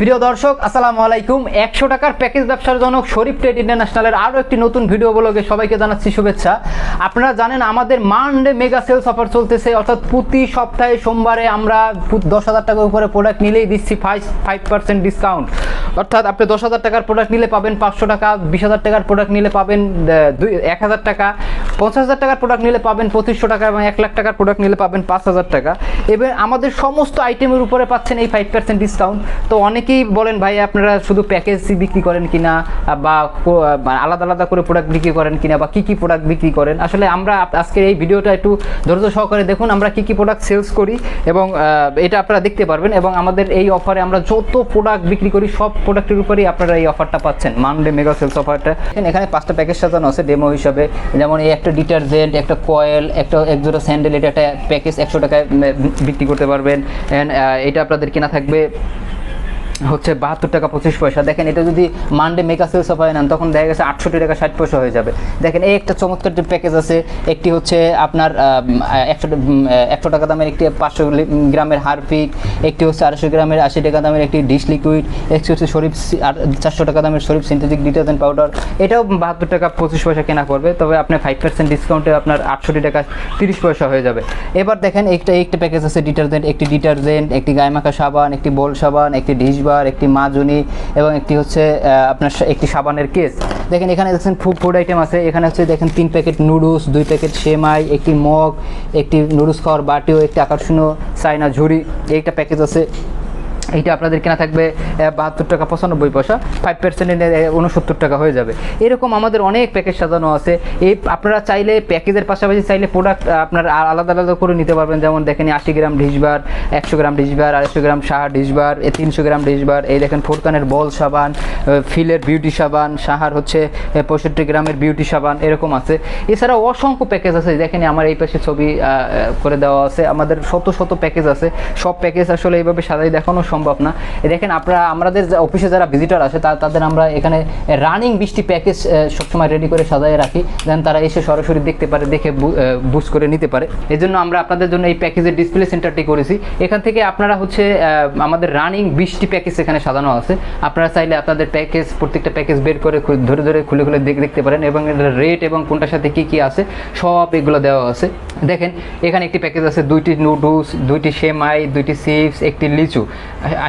প্রিয় দর্শক, আসসালামু আলাইকুম। একশো টাকার প্যাকেজ ব্যবসার জনক শরীফ ট্রেড ইন্টারন্যাশনালের আরও একটি নতুন ভিডিও ব্লগে সবাইকে জানাচ্ছি শুভেচ্ছা। আপনারা জানেন, আমাদের মানডে মেগা সেলস অফার চলতেছে, অর্থাৎ প্রতি সপ্তাহে সোমবারে আমরা দশ হাজার টাকার উপরে প্রোডাক্ট নিলেই দিচ্ছি ফাইভ ফাইভ পার্সেন্ট ডিসকাউন্ট অর্থাৎ আপনি দশ হাজার টাকার প্রোডাক্ট নিলে পাবেন পাঁচশো টাকা, বিশ হাজার টাকার প্রোডাক্ট নিলে পাবেন দুই, এক হাজার টাকা। পঞ্চাশ হাজার টাকার প্রোডাক্ট নিলে পাবেন পঁচিশশো টাকা এবং এক লাখ টাকার প্রোডাক্ট নিলে পাবেন পাঁচ হাজার টাকা। এবার আমাদের সমস্ত আইটেমের উপরে পাচ্ছেন এই ফাইভ পার্সেন্ট ডিসকাউন্ট তো অনেকেই বলেন, ভাই, আপনারা শুধু প্যাকেজ বিক্রি করেন বা কো- মানে আলাদা আলাদা করে প্রোডাক্ট বিক্রি করেন কিনা বা কী কী প্রোডাক্ট বিক্রি করেন? আসলে আমরা আজকের এই ভিডিওটা একটু ধৈর্য সহকারে দেখুন, আমরা কী কী প্রোডাক্ট সেলস করি এবং এটা আপনারা দেখতে পারবেন এবং আমাদের এই অফারে আমরা যত প্রোডাক্ট বিক্রি করি, সব প্রোডাক্টের উপরেই আপনারা এই অফারটা পাচ্ছেন। মানডে মেগা সেলস অফারটা এখানে পাঁচটা প্যাকেজ সাজানো আছে ডেমো হিসাবে। যেমন এই ডিটারজেন্ট একটা কয়েল একটা এক জোড়া স্যান্ডেল এটা একটা প্যাকেজ একশো টাকায় বিক্রি করতে পারবেন। অ্যান্ড এটা আপনাদের কেনা থাকবে হচ্ছে বাহাত্তর টাকা, পঁচিশ পয়সা। দেখেন, এটা যদি মানডে মেগা সেলস অফারে নেন, তখন দেখা গেছে আটষট্টি টাকা, ষাট পয়সা হয়ে যাবে। দেখেন, এই একটা চমৎকার যে প্যাকেজ আছে, একটি হচ্ছে আপনার একশো একশো টাকা দামের একটি পাঁচশো গ্রামের হারপিক, একটি হচ্ছে আড়াইশো গ্রামের আশি টাকা দামের একটি ডিশ লিকুইড একটি হচ্ছে শরীফ চারশো টাকা দামের শরীফ সিনথেটিক ডিটারজেন্ট পাউডার এটাও বাহাত্তর টাকা, পঁচিশ পয়সা কেনা করবে, তবে আপনার ফাইভ পার্সেন্ট ডিসকাউন্টে আপনার আটষট্টি টাকা, তিরিশ পয়সা হয়ে যাবে। এবার দেখেন, একটা একটা প্যাকেজ আছে ডিটারজেন্ট একটি ডিটারজেন্ট একটি গায়ে মাখা সাবান, একটি বোল সাবান, একটি ডিশবার একটি মাজুনি এবং একটি হচ্ছে আপনার একটি সাবানের কেস। দেখেন এখানে দেখছেন ফুড ফুড আইটেম আছে। এখানে হচ্ছে দেখেন তিন প্যাকেট নুডলস, দুই প্যাকেট সেমাই, একটি মগ, একটি নুডলস খাওয়ার বাটিও, একটি আকর্ষণীয় চাইনা ঝুড়ি একটা প্যাকেজ আছে। এইটা আপনাদের কেনা থাকবে বাহাত্তর টাকা, পঁচানব্বই পয়সা ফাইভ পার্সেন্টের উনসত্তর টাকা হয়ে যাবে। এরকম আমাদের অনেক প্যাকেজ সাজানো আছে। এই আপনারা চাইলে প্যাকেজের পাশাপাশি চাইলে প্রোডাক্ট আপনার আলাদা আলাদা করে নিতে পারবেন। যেমন দেখেন আশি গ্রাম ডিশবার একশো গ্রাম ডিশবার আড়াইশো গ্রাম সাহা ডিশবার এ তিনশো গ্রাম ডিশবার এই দেখেন ফোরকানের বল সাবান ফিলের বিউটি সাবান, সাহার হচ্ছে পঁয়ষট্টি গ্রামের বিউটি সাবান, এরকম আছে। এছাড়া অসংখ্য প্যাকেজ আছে। দেখেন আমার এই পাশে ছবি করে দেওয়া আছে। আমাদের শত শত প্যাকেজ আছে। সব প্যাকেজ আসলে এইভাবে সাজাই দেখানো সম্ভব না। দেখেন, আপনারা, আমাদের অফিসে যারা ভিজিটর আসে তাদের আমরা এখানে রানিং বৃষ্টি প্যাকেজ সবসময় রেডি করে সাজায় রাখি। যেন তারা এসে সরাসরি দেখতে পারে, দেখে বুঝ করে নিতে পারে। এই জন্য আমরা আপনাদের জন্য এই প্যাকেজের ডিসপ্লে সেন্টারটি করেছি। এখান থেকে আপনারা হচ্ছে আমাদের রানিং বৃষ্টি প্যাকেজ এখানে সাজানো আছে। আপনারা চাইলে আপনাদের প্যাকেজ প্রত্যেকটা প্যাকেজ বের করে ধরে ধরে খুলে খুলে দেখ- দেখতে পারেন। এবং রেট এবং কোনটার সাথে কি কি আছে, সব এগুলো দেওয়া আছে। দেখেন, এখানে একটি প্যাকেজ আছে, দুইটি নুডলস দুইটি সেমাই দুইটি চিপস একটি লিচু।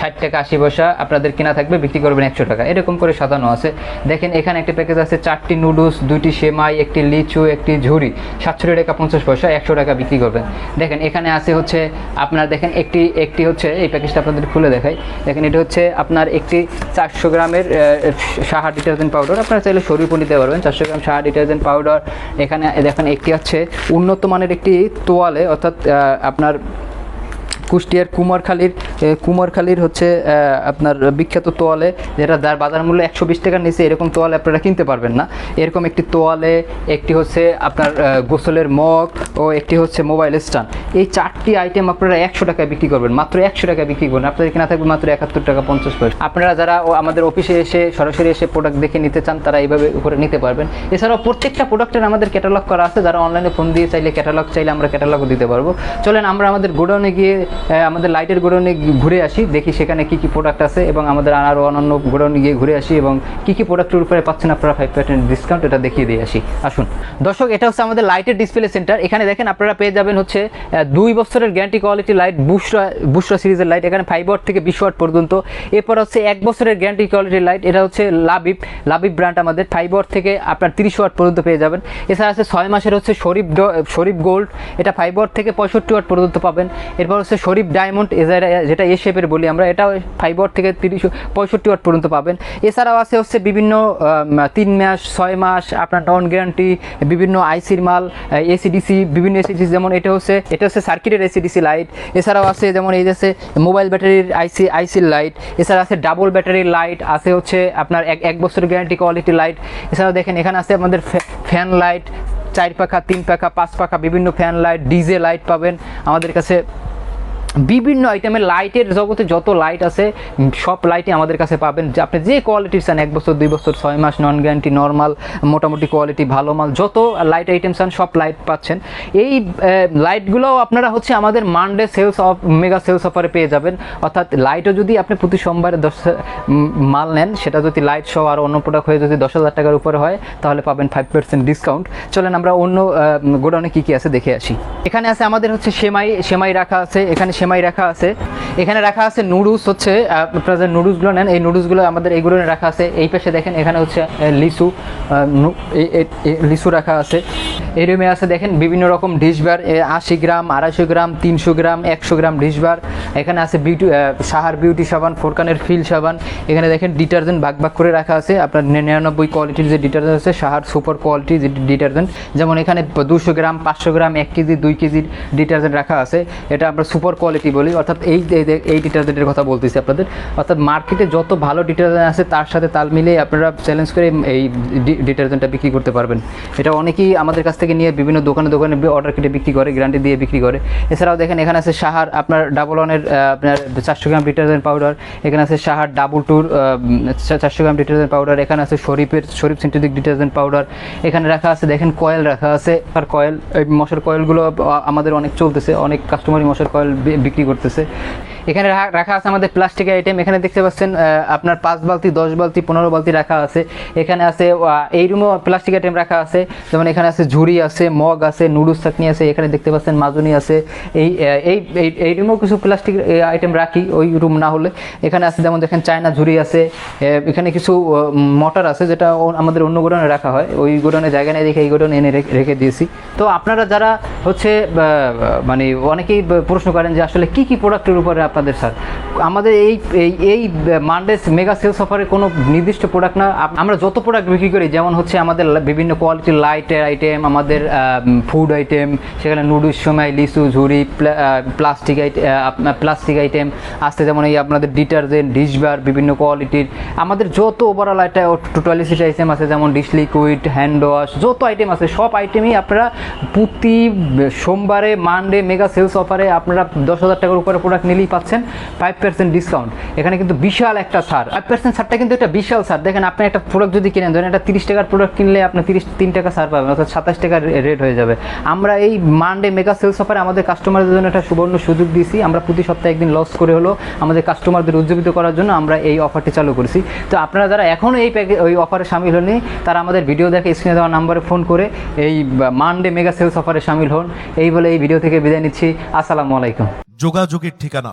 ষাট টাকা, আশি পয়সা আপনাদের কেনা থাকবে, বিক্রি করবেন একশো টাকা। এরকম করে সাজানো আছে। দেখেন, এখানে একটি প্যাকেজ আছে, চারটি নুডলস দুইটি সেমাই, একটি লিচু, একটি ঝুড়ি সাতষট্টি টাকা, পঞ্চাশ পয়সা, একশো টাকা বিক্রি করবেন। দেখেন, এখানে আছে হচ্ছে আপনার, দেখেন, একটি একটি হচ্ছে, এই প্যাকেজটা আপনাদের খুলে দেখাই। দেখেন, এটা হচ্ছে আপনার একটি চারশো গ্রামের সাহা ডিটারজেন্ট পাউডার আপনারা চাইলে শরীরও নিতে পারবেন, চারশো গ্রাম সাহা ডিটারজেন্ট পাউডার এখানে, দেখেন, একটি হচ্ছে উন্নত মানের একটি তোয়ালে, অর্থাৎ আপনার কুষ্টিয়ার কুমারখালীর কুমারখালীর হচ্ছে আপনার বিখ্যাত তোয়ালে, যেটা যার বাজার মূল্য একশো বিশ টাকার নিচে এরকম তোয়ালে আপনারা কিনতে পারবেন না। এরকম একটি তোয়ালে একটি হচ্ছে আপনার গোসলের মগ ও একটি হচ্ছে মোবাইল স্ট্যান্ড। এই চারটি আইটেম আপনারা একশো টাকায় বিক্রি করবেন, মাত্র একশো টাকায় বিক্রি করবেন। আপনাদের কেনা থাকবে মাত্র একাত্তর টাকা পঞ্চাশ পয়সা। আপনারা যারা আমাদের অফিসে এসে সরাসরি এসে প্রোডাক্ট দেখে নিতে চান, তারা এইভাবে উপরে নিতে পারবেন। এছাড়াও প্রত্যেকটা প্রোডাক্টের আমাদের ক্যাটালগ করা আছে, যারা অনলাইনে ফোন দিয়ে চাইলে ক্যাটালগ চাইলে আমরা ক্যাটালগও দিতে পারব। চলেন আমরা আমাদের গোডাউনে গিয়ে আমাদের লাইটের গোডাউনে ঘুরে আসি, দেখি সেখানে কি কি প্রোডাক্ট আছে এবং আমাদের আরও অন্যান্য গোডাউনে গিয়ে ঘুরে আসি এবং কি কি প্রোডাক্টের উপরে পাচ্ছেন আপনারা ফাইভ পার্সেন্ট ডিসকাউন্ট এটা দেখিয়ে দিয়ে আসি। আসুন। দর্শক, এটা হচ্ছে আমাদের লাইটের ডিসপ্লে সেন্টার এখানে দেখেন আপনারা পেয়ে যাবেন হচ্ছে দুই বছরের guarantee quality light Bushra Bushra সিরিজের লাইট এখানে ফাইভ ওয়াট থেকে বিশ ওয়াট পর্যন্ত। এরপর হচ্ছে এক বছরের গ্যারান্টি কোয়ালিটির লাইট এটা হচ্ছে লাবিব লাবিব ব্র্যান্ড আমাদের। ফাইভ ওয়াট থেকে আপনার তিরিশ ওয়াট পর্যন্ত পেয়ে যাবেন। এছাড়া আছে ছয় মাসের হচ্ছে শরীফ শরীফ গোল্ড এটা ফাইভ ওয়াট থেকে পঁয়ষট্টি ওয়াট পর্যন্ত পাবেন। এরপর হচ্ছে শরীফ ডায়মন্ড যেটা এ শেপের বলি আমরা এটাও ফাইভ ওয়াট থেকে তিরিশ, পঁয়ষট্টি ওয়াট পর্যন্ত পাবেন। এছাড়াও আছে হচ্ছে বিভিন্ন তিন মাস, ছয় মাস, আপনার নন গ্যারান্টি বিভিন্ন আইসির মাল এসিডিসি বিভিন্ন এসিডিসি যেমন এটা হচ্ছে এটা হচ্ছে সার্কিটের এসিডিসি লাইট এছাড়াও আছে যেমন এই যে আছে মোবাইল ব্যাটারির আইসি আইসির লাইট এছাড়া আছে ডাবল ব্যাটারির লাইট আছে হচ্ছে আপনার এক এক বছরের গ্যারান্টি কোয়ালিটি লাইট এছাড়াও দেখেন এখানে আছে আমাদের ফ্যান লাইট চার পাখা, তিন পাখা, পাঁচ পাখা বিভিন্ন ফ্যান লাইট ডিজে লাইট পাবেন। আমাদের কাছে বিভিন্ন আইটেমের লাইটের জগতে যত লাইট আছে, সব লাইটই আমাদের কাছে পাবেন। যে আপনি যে কোয়ালিটির চান, এক বছর, দুই বছর, ছয় মাস নন গ্যারান্টি নর্মাল মোটামুটি কোয়ালিটি ভালো মাল, যত লাইট আইটেম চান, সব লাইট পাচ্ছেন। এই লাইটগুলোও আপনারা হচ্ছে আমাদের Monday sales of mega sales অফারে পেয়ে যাবেন। অর্থাৎ লাইটও যদি আপনি প্রতি সোমবারে দশ মাল নেন, সেটা যদি লাইট সহ আর অন্য প্রোডাক্ট হয়ে যদি দশ হাজার টাকার উপরে হয়, তাহলে পাবেন ফাইভ পার্সেন্ট ডিসকাউন্ট চলেন আমরা অন্য গোডাউনে কী কী আছে দেখে আসি। এখানে আছে আমাদের হচ্ছে সেমাই সেমাই রাখা আছে। এখানে সেমাই রাখা আছে। এখানে রাখা আছে নুডলস হচ্ছে আপনারা যে নুডলসগুলো নেন, এই নুডলসগুলো আমাদের এইগুলো রাখা আছে। এই পাশে দেখেন এখানে হচ্ছে লিচু লিচু রাখা আছে। এই রুমে আছে দেখেন বিভিন্ন রকম ডিশবার আশি গ্রাম, আড়াইশো গ্রাম, তিনশো গ্রাম, একশো গ্রাম ডিশবার এখানে আছে বিউটি সাহার বিউটি সাবান, ফোরকানের ফিল সাবান। এখানে দেখেন ডিটারজেন্ট ভাগ ভাগ করে রাখা আছে। আপনার নিরানব্বই কোয়ালিটির যে ডিটারজেন্ট আছে, সাহার সুপার কোয়ালিটি যে ডিটারজেন্ট যেমন এখানে দুশো গ্রাম, পাঁচশো গ্রাম, এক কেজি, দুই কেজির ডিটারজেন্ট রাখা আছে। এটা আমরা সুপার কোয়ালিটি বলি, অর্থাৎ এই এই- ডিটারজেন্টের কথা বলতেছি আপনাদের, অর্থাৎ মার্কেটে যত ভালো ডিটারজেন্ট আছে, তার সাথে তাল মিলিয়ে আপনারা চ্যালেঞ্জ করে এই ডিটারজেন্টটা বিক্রি করতে পারবেন। এটা অনেকেই আমাদের কাছ থেকে নিয়ে বিভিন্ন দোকানে দোকানে অর্ডার কেটে বিক্রি করে গ্যারান্টি দিয়ে বিক্রি করে। এছাড়াও দেখেন, এখানে আছে সাহার, আপনার ডাবল ওয়ানের আপনার চারশো গ্রাম ডিটারজেন্ট পাউডার এখানে আছে সাহার ডাবল টুর চারশো গ্রাম ডিটারজেন্ট পাউডার এখানে আছে শরীফের, শরীফ সিনথেটিক ডিটারজেন্ট পাউডার এখানে রাখা আছে, দেখেন কয়েল রাখা আছে। আর কয়েল এই মশার কয়েলগুলো আমাদের অনেক চলতেছে, অনেক কাস্টমারই মশার কয়েল বিক্রি করতেছে। এখানে রাখা আছে আমাদের প্লাস্টিকের আইটেম এখানে দেখতে পাচ্ছেন আপনার পাঁচ বালতি, দশ বালতি, পনেরো বালতি রাখা আছে। এখানে আছে এই রুমও প্লাস্টিক আইটেম রাখা আছে। যেমন এখানে আছে ঝুড়ি আছে, মগ আছে, নুডলস চাটনি আছে, এখানে দেখতে পাচ্ছেন মাজুনি আছে। এই এই, এই- রুমেও কিছু প্লাস্টিক আইটেম রাখি, ওই রুম না হলে। এখানে আছে, যেমন দেখেন চায়না ঝুড়ি আছে এখানে কিছু মোটর আছে, যেটা আমাদের অন্য গোডাউনে রাখা হয়। ওই গোডাউনে জায়গা নেই দেখে এই গোডাউনে এনে রেখে- রেখে দিয়েছি। তো আপনারা যারা হচ্ছে মানে অনেকেই প্রশ্ন করেন যে আসলে কি কি প্রোডাক্টের উপরে আপনাদের স্যার। আমাদের এই এই মানডেস মেগা সেলস অফারে কোনো নির্দিষ্ট প্রোডাক্ট না আমরা যত প্রোডাক্ট বিক্রি করি, যেমন হচ্ছে আমাদের বিভিন্ন কোয়ালিটির লাইটের আইটেম আমাদের ফুড আইটেম সেখানে নুডলস সময় লিচু ঝুড়ি প্লাস্টিক প্লাস্টিক আইটেম আসতে যেমন এই আপনাদের ডিটারজেন্ট ডিশবার বিভিন্ন কোয়ালিটির আমাদের যত ওভারঅল আইটেম টোটালিসিটি আইটেম আছে, যেমন ডিশ লিকুইড হ্যান্ড ওয়াশ যত আইটেম আছে, সব আইটেমই আপনারা প্রতি সোমবারে মানডে মেগা সেলস অফারে আপনারা দশ হাজার টাকার উপরে প্রোডাক্ট নিলেই পাচ্ছেন ফাইভ পার্সেন্ট ডিসকাউন্ট এখানে কিন্তু বিশাল একটা ছাড়। ফাইভ পার্সেন্ট ছাড়টা কিন্তু একটা বিশাল ছাড়। দেখেন আপনি একটা প্রোডাক্ট যদি কিনেন, ধরেন একটা তিরিশ টাকার প্রোডাক্ট কিনলে আপনি তিরিশ, তিন টাকা ছাড় পাবেন, অর্থাৎ সাতাশ টাকার রেট হয়ে যাবে। আমরা এই মানডে মেগা সেলস অফারে আমাদের কাস্টমারদের জন্য একটা সুবর্ণ সুযোগ দিয়েছি। আমরা প্রতি সপ্তাহে একদিন লস করে হলো আমাদের কাস্টমারদের উজ্জীবিত করার জন্য আমরা এই অফারটি চালু করেছি। তো আপনারা যারা এখনও এই প্যাকে ওই অফারে সামিল হননি, তারা আমাদের ভিডিও দেখে স্ক্রিনে দেওয়া নাম্বারে ফোন করে এই মানডে মেগা সেলস অফারে সামিল হন। এই বলে এই ভিডিও থেকে বিদায় নিচ্ছি। আসসালামু আলাইকুম। যোগাযোগের ঠিকানা